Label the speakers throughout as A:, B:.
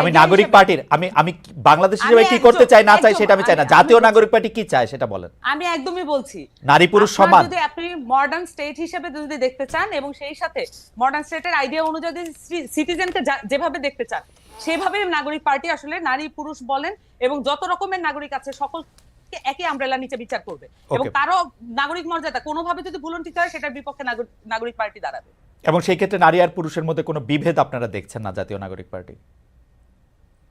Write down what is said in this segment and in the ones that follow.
A: আমি নাগরিক। পার্টির আমি আমি বাংলাদেশ হিসেবে কি করতে চাই না চাই সেটা আমি চাই না। জাতীয় নাগরিক পার্টি কি চায় সেটা বলেন।
B: আমি একদমই বলছি।
A: নারী পুরুষ সমান।
B: যদি আপনি মডার্ন স্টেট হিসেবে যদি দেখতে চান এবং সেই সাথে মডার্ন স্টেটের আইডিয়া অনুযায়ী সিটিজেনকে যেভাবে দেখতে চান সেভাবে নাগরিক পার্টি আসলে নারী পুরুষ বলেন এবং যত রকমের নাগরিক আছে সকলকে একই আমব্রেলা নিচে বিচার করবে। এবং. কারও নাগরিক মর্যাদা কোনোভাবে যদি ভুলন্টিত হয় সেটার বিপক্ষে নাগরিক- নাগরিক পার্টি দাঁড়াবে।
A: এবং সেই ক্ষেত্রে নারী আর পুরুষের মধ্যে কোনো বিভেদ আপনারা দেখছেন না জাতীয় নাগরিক পার্টি?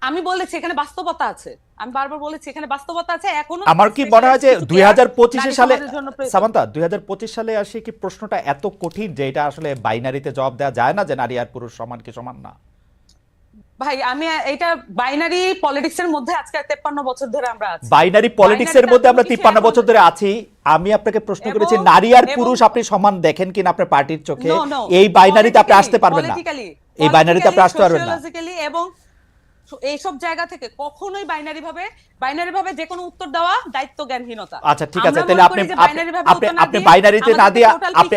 B: আমি বলেছি এখানে বাস্তবতা আছে। আমি বারবার বলেছি এখানে বাস্তবতা আছে এখনও
A: আমার কি মনে হয় যে
B: কিছু
A: দুই হাজার পঁচিশে
B: নারী
A: সালে
B: সমাজের জন্য
A: সামান্তা দুই হাজার পঁচিশ সালে আসে কি প্রশ্নটা এত কঠিন যে এটা আসলে বাইনারিতে জবাব দেওয়া যায় না যে নারী আর পুরুষ সমান কি সমান না?
B: ভাই আমি এটা বাইনারি পলিটিক্স এর মধ্যে আজকে তেপ্পান্ন বছর ধরে আমরা আছি।
A: বাইনারি পলিটিক্স এর মধ্যে আমরা
B: টা
A: তিপ্পান্ন
B: এখন-
A: বছর ধরে আছি। আমি আপনাকে প্রশ্ন করেছি নারী আর পুরুষ আপনি সমান দেখেন কিনা আপনার পার্টির চোখে. এই বাইনারিতে আপনি আসতে পারবেন না। এই বাইনারিতে আপনি আসতে পারবেন না।
B: এবং এইসব জায়গা থেকে কখনোই বাইনারি ভাবে বাইনারি ভাবে যে কোনো উত্তর দেওয়া দায়িত্ব জ্ঞানহীনতা
A: আচ্ছা ঠিক আছে তাহলে আপনি আপনি- আপনি বাইনারিতে না দিয়ে আপনি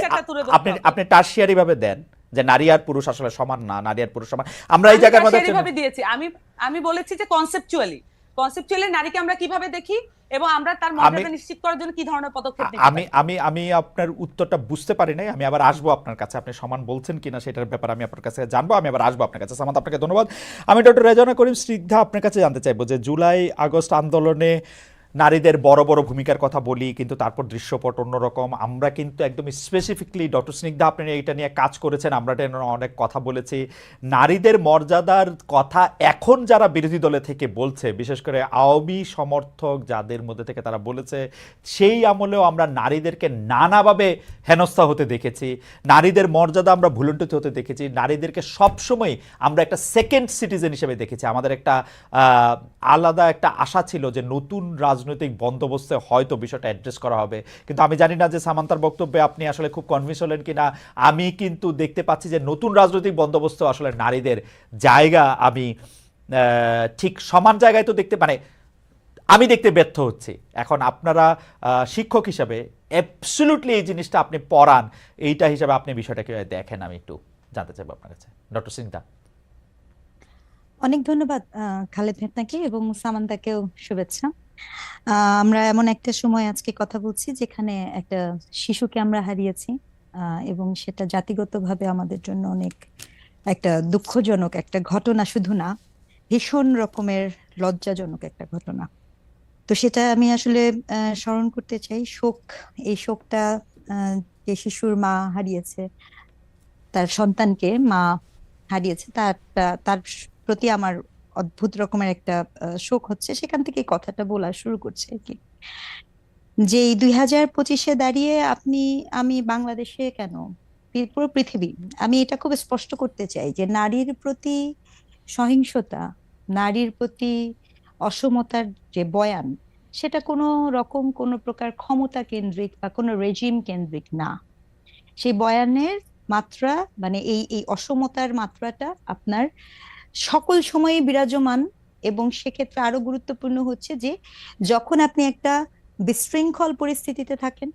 A: আপনি আপনি টারশিয়ারি ভাবে দেন যে নারী আর পুরুষ আসলে সমান না নারী আর পুরুষ সমান। আমরা এই জায়গার মধ্যে
B: দিয়েছি। আমি আমি বলেছি যে কনসেপচুয়ালি কনসেপচুয়ালি নারীকে আমরা কীভাবে দেখি? এবং আমরা তার মর্যাদা নিশ্চিত করার জন্য কি ধরনের পদক্ষেপ নিতে
A: আমি আমি আমি আপনার উত্তরটা বুঝতে পারি নাই। আমি আবার আসব আপনার কাছে। আপনি সমান বলছেন কিনা সেটার ব্যাপারে আমি আপনার কাছে জানব। আমি আবার আসব আপনার কাছে। সামান্ত আপনাকে ধন্যবাদ। আমি ডক্টর রেজনা করিম স্নিগ্ধা আপনার কাছে জানতে চাইব যে জুলাই আগস্ট আন্দোলনে নারীদের বড় বড় ভূমিকার কথা বলি, কিন্তু তারপর দৃশ্যপট অন্যরকম। আমরা কিন্তু একদম স্পেসিফিকলি ডক্টর স্নিগ্ধা, আপনি এইটা নিয়ে কাজ করেছেন, আমরা এটা অনেক কথা বলেছি। নারীদের মর্যাদার কথা এখন যারা বিরোধী দলে থেকে বলছে, বিশেষ করে আওয়ামী সমর্থক যাদের মধ্যে থেকে তারা বলেছে, সেই আমলেও আমরা নারীদেরকে নানাভাবে হেনস্থা হতে দেখেছি। নারীদের মর্যাদা আমরা ভুলন্টিত হতে দেখেছি। নারীদেরকে সবসময় আমরা একটা সেকেন্ড সিটিজেন হিসেবে দেখেছি। আমাদের একটা আলাদা একটা আশা ছিল যে নতুন রাজনৈতিক বন্দোবস্তে হয়তো বিষয়টা অ্যাড্রেস করা হবে। কিন্তু আমি জানি না যে সামান্তার বক্তব্যে আপনি আসলে খুব কনভিন্স হলেন কিনা। আমি কিন্তু দেখতে পাচ্ছি যে নতুন রাজনৈতিক বন্দোবস্ত আসলে নারীদের জায়গা আমি ঠিক সমান জায়গায় তো দেখতে মানে আমি দেখতে ব্যর্থ হচ্ছি। এখন আপনারা শিক্ষক হিসাবে অ্যাবসলুটলি এই জিনিসটা আপনি পড়ান। এইটা হিসাবে আপনি বিষয়টা কীভাবে দেখেন। আমি একটু জানতে চাইব আপনার কাছে। ডক্টর সিংদা
C: অনেক ধন্যবাদ খালেদ আপনাকে এবং সামান্তাকেও শুভেচ্ছা। আমরা এমন একটা সময় আজকে কথা বলছি যেখানে একটা শিশুকে আমরা হারিয়েছি এবং সেটা জাতিগতভাবে আমাদের জন্য অনেক একটা দুঃখজনক একটা ঘটনা, শুধু না, ভীষণ রকমের লজ্জাজনক একটা ঘটনা। তো সেটা আমি আসলে স্মরণ করতে চাই, শোক, এই শোকটা যে শিশুর মা হারিয়েছে, তার সন্তানকে মা হারিয়েছে, তার তার প্রতি আমার অদ্ভুত রকমের একটা শোক হচ্ছে। সেখান থেকে কথাটা বলা শুরু করছে আর কি। যে দুই হাজার পঁচিশে দাঁড়িয়ে আপনি, আমি বাংলাদেশে কেন? পুরো পৃথিবী। আমি এটা খুব স্পষ্ট করতে চাই যে নারীর প্রতি সহিংসতা, নারীর প্রতি অসমতার যে বয়ান, সেটা কোনো রকম কোনো প্রকার ক্ষমতা কেন্দ্রিক বা কোনো রেজিম কেন্দ্রিক না। সেই বয়ানের মাত্রা মানে এই এই অসমতার মাত্রাটা আপনার সকল সময়ে বিরাজমান এবং সেক্ষেত্রে আরও গুরুত্বপূর্ণ হচ্ছে যে, যখন আপনি একটা বিশৃঙ্খল পরিস্থিতিতে থাকেন,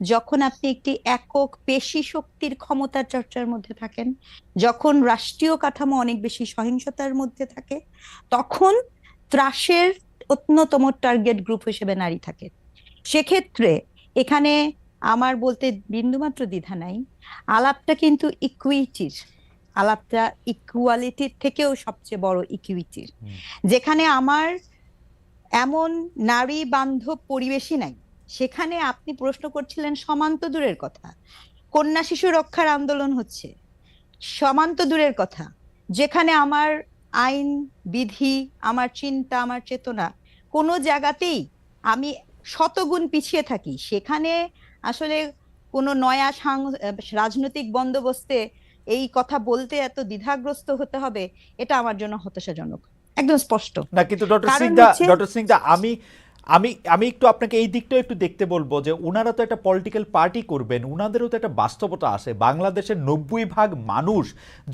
C: যখন আপনি একটি একক পেশি শক্তির ক্ষমতার চর্চার মধ্যে থাকেন, যখন রাষ্ট্রীয় কাঠামো অনেক বেশি সহিংসতার মধ্যে থাকে, তখন ত্রাসের অন্যতম টার্গেট গ্রুপ হিসেবে নারী থাকে। সেক্ষেত্রে এখানে আমার বলতে বিন্দুমাত্র দ্বিধা নাই, আলাপটা কিন্তু ইকুইটির আলাপটা ইকুয়ালিটির থেকেও সবচেয়ে বড় ইকুইটির যেখানে আমার এমন নারী বান্ধব পরিবেশই নাই। সেখানে আপনি প্রশ্ন করছিলেন সমান্ত দূরের কথা। কন্যা শিশু রক্ষার আন্দোলন হচ্ছে। সমান্ত দূরের কথা। যেখানে আমার আইন বিধি আমার চিন্তা আমার চেতনা কোনো জায়গাতেই আমি শতগুণ পিছিয়ে থাকি। সেখানে আসলে কোনো নয়া সাং- রাজনৈতিক বন্দোবস্তে এই কথা বলতে এত দ্বিধাগ্রস্ত হতে হবে এটা আমার জন্য হতাশাজনক। একদম স্পষ্ট।
A: না কিন্তু ডক্টর
C: সিং
A: ডক্টর সিং আমি আমি আমি একটু আপনাকে এই দিকটাও একটু দেখতে বলব যে ওনারা তো একটা পলিটিক্যাল পার্টি করবেন ওনাদেরও তো একটা বাস্তবতা আছে। বাংলাদেশের নব্বই ভাগ মানুষ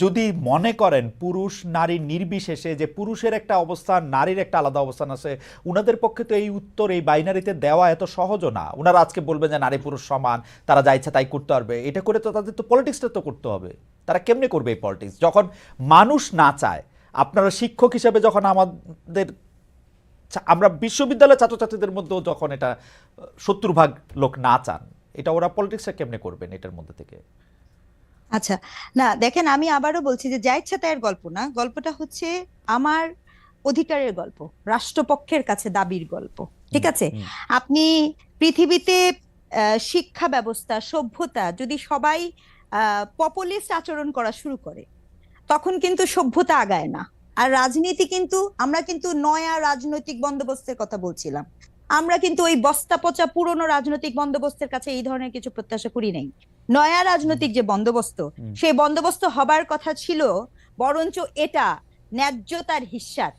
A: যদি মনে করেন পুরুষ, নারী নির্বিশেষে যে পুরুষের একটা অবস্থান, নারীর একটা আলাদা অবস্থান আছে ওনাদের পক্ষে তো এই উত্তর, এই বাইনারিতে দেওয়া এত সহজও না। ওনারা আজকে বলবেন যে নারী পুরুষ সমান, তারা যা ইচ্ছা তাই করতে পারবে। এটা করে তো তাদের তো পলিটিক্সটা তো করতে হবে। তারা কেমনে করবে এই পলিটিক্স যখন মানুষ না চায়, আপনারা শিক্ষক হিসেবে যখন আমাদের আমরা বিশ্ববিদ্যালয়ের ছাত্রছাত্রীদের মধ্যেও যখন এটা সত্তর ভাগ লোক না চান এটা ওরা পলিটিক্সটা কেমনে করবেন এটার মধ্যে থেকে?
C: আচ্ছা না দেখেন আমি আবারও বলছি যে যা ইচ্ছা তাইয়ের গল্প না। গল্পটা হচ্ছে আমার অধিকারের গল্প রাষ্ট্রপক্ষের কাছে দাবির গল্প ঠিক আছে? আপনি পৃথিবীতে শিক্ষা ব্যবস্থা সভ্যতা যদি সবাই পপুলিস্ট আচরণ করা শুরু করে তখন কিন্তু সভ্যতা আগায় না। আর রাজনীতি কিন্তু আমরা কিন্তু নয়া রাজনৈতিক বন্দোবস্তের কথা বলছিলাম। আমরা কিন্তু ওই বস্তা পচা পুরনো রাজনৈতিক বন্দোবস্তের কাছে এই ধরনের কিছু প্রত্যাশা করি নাই। নয়া রাজনৈতিক যে বন্দোবস্ত সেই বন্দোবস্ত হবার কথা ছিল বরঞ্চ এটা ন্যায্যতার হিস্যার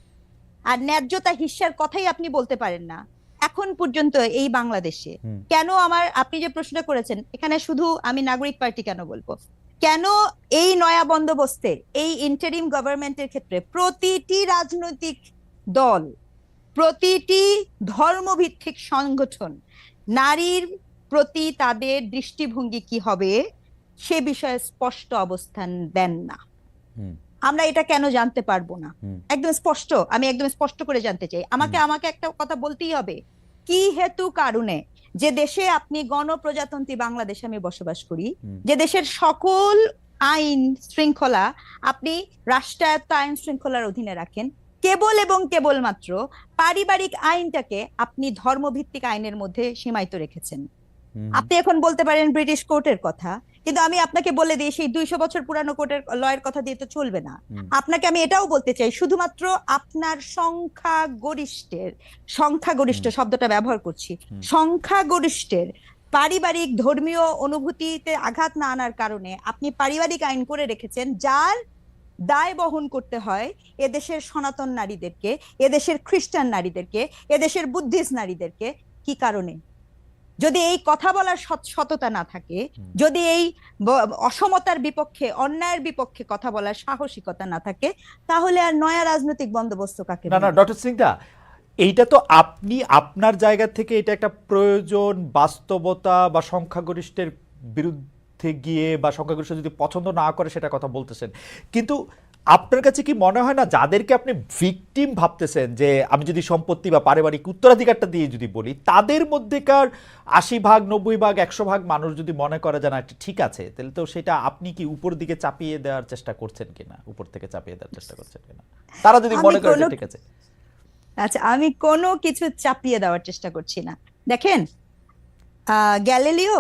C: আর ন্যায্যতা হিস্যার কথাই আপনি বলতে পারেন না। এখন পর্যন্ত এই বাংলাদেশে কেন আমার আপনি যে প্রশ্ন করেছেন এখানে শুধু আমি নাগরিক পার্টি কেন বলব? কেন এই নয়া বন্দোবস্তে এই ইন্টারিম গভর্নমেন্টের ক্ষেত্রে প্রতিটি রাজনৈতিক দল প্রতিটি ধর্মভিত্তিক সংগঠন নারীর প্রতি তাদের দৃষ্টিভঙ্গি কি হবে সে বিষয়ে স্পষ্ট অবস্থান দেন না। আমরা এটা কেন জানতে পারব না? একদম স্পষ্ট আমি একদম স্পষ্ট করে জানতে চাই। আমাকে আমাকে একটা কথা বলতেই হবে। কি হেতু কারণে যে দেশে আপনি গণপ্রজাতন্ত্রী বাংলাদেশে আমি বসবাস করি যে দেশের সকল আইন শৃঙ্খলা আপনি রাষ্ট্রায়ত্ত আইন শৃঙ্খলার অধীনে রাখেন কেবল এবং কেবলমাত্র পারিবারিক আইনটাকে আপনি ধর্মভিত্তিক আইনের মধ্যে সীমায়িত রেখেছেন। আপনি এখন বলতে পারেন ব্রিটিশ কোর্টের কথা কিন্তু আমি আপনাকে বলে দিই সেই দুইশো বছর পুরানো কোর্টের লয়ের কথা দিয়ে তো চলবে না। আপনাকে আমি এটাও বলতে চাই শুধুমাত্র আপনার সংখ্যা গরিষ্ঠের সংখ্যাগরিষ্ঠ শব্দটা ব্যবহার করছি
A: হুম।
C: সংখ্যাগরিষ্ঠের পারিবারিক ধর্মীয় অনুভূতিতে আঘাত না আনার কারণে আপনি পারিবারিক আইন করে রেখেছেন যার দায় বহন করতে হয় এদেশের সনাতন নারীদেরকে এদেশের খ্রিস্টান নারীদেরকে এদেশের বুদ্ধিস্ট নারীদেরকে। কি কারণে? যদি এই কথা বলার সততা না থাকে যদি এই অসমতার বিপক্ষে অন্যায়ের বিপক্ষে কথা বলার সাহসিকতা না থাকে তাহলে আর নয়া রাজনৈতিক বন্দোবস্ত কাকে
A: না না? ডক্টর এইটা তো আপনি আপনার জায়গা থেকে এটা একটা প্রয়োজন বাস্তবতা বা সংখ্যাগরিষ্ঠের বিরুদ্ধে গিয়ে বা সংখ্যাগরিষ্ঠ যদি পছন্দ না করে সেটা কথা বলতেছেন কিন্তু আপনার কাছে কি মনে হয় না যাদেরকে আপনি ভিকটিম ভাবতেছেন যে আমি যদি সম্পত্তি বা পারিবারিক উত্তরাধিকারটা দিয়ে যদি বলি তাদের মধ্যেকার আশি ভাগ নব্বই ভাগ একশো ভাগ মানুষ যদি মনে করে যে না এটা ঠিক আছে তাহলে তো সেটা আপনি কি উপর দিকে চাপিয়ে দেওয়ার চেষ্টা করছেন কিনা? উপর থেকে চাপিয়ে দেওয়ার চেষ্টা করছেন কিনা? তারা যদি মনে করে ঠিক আছে।
C: আচ্ছা আমি কোনো কিছু চাপিয়ে দেওয়ার চেষ্টা করছি না। দেখেন আহ গ্যালিলিও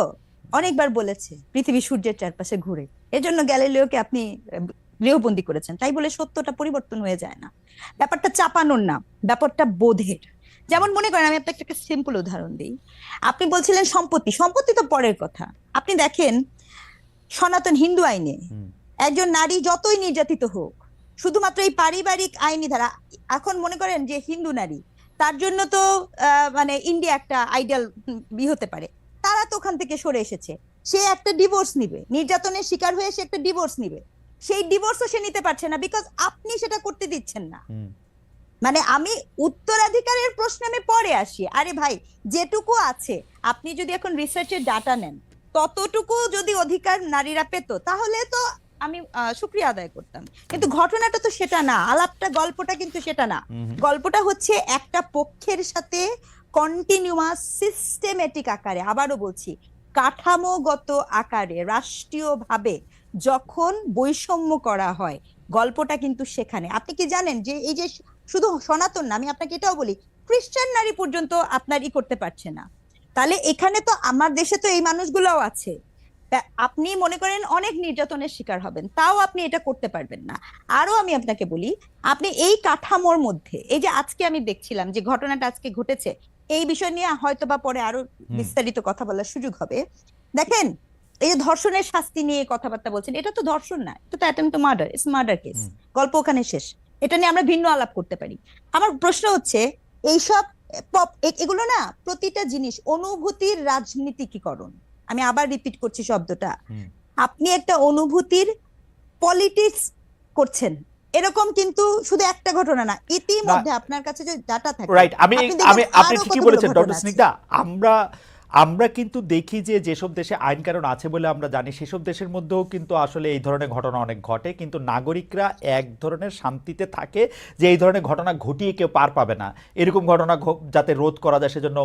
C: অনেকবার বলেছে পৃথিবী সূর্যের চারপাশে ঘুরে। এজন্য গ্যালিলিওকে আপনি গৃহবন্দী করেছেন। তাই বলে সত্যটা পরিবর্তন হয়ে যায় না। ব্যাপারটা চাপানোর না ব্যাপারটা বোধের। যেমন মনে করেন আমি আপনাকে একটা সিম্পল উদাহরণ দিই। আপনি বলছিলেন সম্পত্তি। সম্পত্তি তো পরের কথা। আপনি দেখেন সনাতন হিন্দু আইনে একজন নারী যতই নির্যাতিত হোক শুধুমাত্র এই পারিবারিক আইনি ধারা এখন মনে করেন যে হিন্দু নারী তার জন্য তো মানে ইন্ডিয়া একটা আইডিয়াল বি হতে পারে। তারা তো ওখান থেকে সরে এসেছে। সে একটা ডিভোর্স নিবে। নির্যাতনের শিকার হয়ে সে একটা ডিভোর্স নিবে। সেই ডিভোর্সও সে নিতে পারছে না বিকজ আপনি সেটা করতে দিচ্ছেন না। মানে আমি উত্তরাধিকারের প্রশ্নে আমি পরে আসি। আরে ভাই যেটুকু আছে আপনি যদি এখন রিসার্চের ডাটা নেন ততটুকু যদি অধিকার নারীরা পেত তাহলে তো আমি সুক্রিয়া আদায় করতাম। কিন্তু ঘটনাটা তো সেটা না আলাপটা গল্পটা কিন্তু সেটা না। গল্পটা হচ্ছে একটা পক্ষের সাথে কন্টিনিউয়াস সিস্টেমেটিক আকারে আবারও বলছি কাঠামোগত আকারে রাষ্ট্রীয়ভাবে যখন বৈষম্য করা হয় গল্পটা কিন্তু সেখানে। আপনি কি জানেন যে এই যে শুধু সনাতন না আমি আপনাকে এটাও বলি খ্রিস্টান নারী পর্যন্ত আপনার ই করতে পারছে না। তাহলে এখানে তো আমার দেশে তো এই মানুষগুলোও আছে। আপনি মনে করেন অনেক নির্যাতনের শিকার হবেন তাও আপনি এটা করতে পারবেন না। আরও আমি আপনাকে বলি আপনি এই কাঠামোর মধ্যে এই যে আজকে আমি দেখছিলাম যে ঘটনাটা আজকে ঘটেছে এই বিষয় নিয়ে হয়তো বা পরে আরও বিস্তারিত কথা বলার সুযোগ হবে। দেখেন এই যে ধর্ষণের শাস্তি নিয়ে কথাবার্তা বলছেন এটা তো ধর্ষণ না এটা তো attempt to murder it's murder case গল্প ওখানে শেষ। এটা নিয়ে আমরা ভিন্ন আলাপ করতে পারি। আমার প্রশ্ন হচ্ছে এইসব এগুলো না প্রতিটা জিনিস অনুভূতির রাজনীতিকীকরণ আমি আবার রিপিট করছি শব্দটা। আপনি একটা অনুভূতির পলিটিক্স করছেন এরকম কিন্তু শুধু একটা ঘটনা না ইতিমধ্যে আপনার কাছে যে ডাটা থাকে
A: রাইট আমি আমি আপনি ঠিকই বলেছেন ডক্টর স্নিগ্ধা আমরা আমরা কিন্তু দেখি যে যেসব দেশে আইন কারণ আছে বলে আমরা জানি, সেসব দেশের মধ্যেও কিন্তু আসলে এই ধরনের ঘটনা অনেক ঘটে। কিন্তু নাগরিকরা এক ধরনের শান্তিতে থাকে যে এই ধরনের ঘটনা ঘটিয়ে কেউ পার পাবে না। এরকম ঘটনা যাতে রোধ করা যায়, সেজন্য